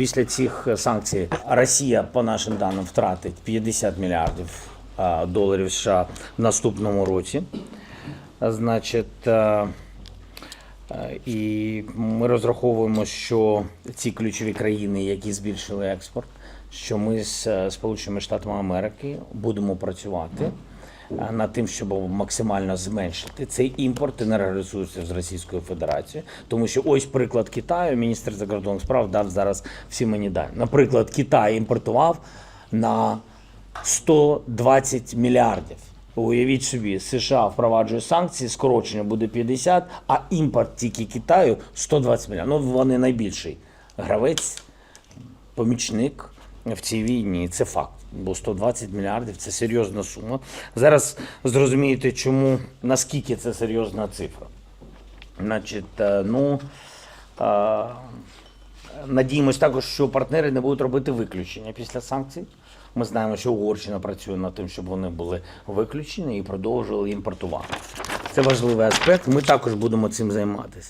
Після цих санкцій Росія, по нашим даним, втратить 50 мільярдів доларів США в наступному році. Значить, е, е, і ми розраховуємо, що ці ключові країни, які збільшили експорт, що ми з е, Сполученими Штатами Америки будемо працювати е, над тим, щоб максимально зменшити цей імпорт енергоресурсів з Російської Федерації. Тому що ось приклад Китаю, міністр закордонних справ дав зараз всі мені дані. Наприклад, Китай імпортував на 120 мільярдів. Уявіть собі, США впроваджує санкції, скорочення буде 50, а імпорт тільки Китаю 120 мільярдів. Ну, вони найбільший гравець, помічник в цій війні. Це факт. Бо 120 мільярдів це серйозна сума. Зараз зрозумієте, чому наскільки це серйозна цифра. Значить, е, ну е, надіємось також, що партнери не будуть робити виключення після санкцій. Ми знаємо, що Угорщина працює над тим, щоб вони були виключені і продовжували імпортувати. Це важливий аспект. Ми також будемо цим займатися.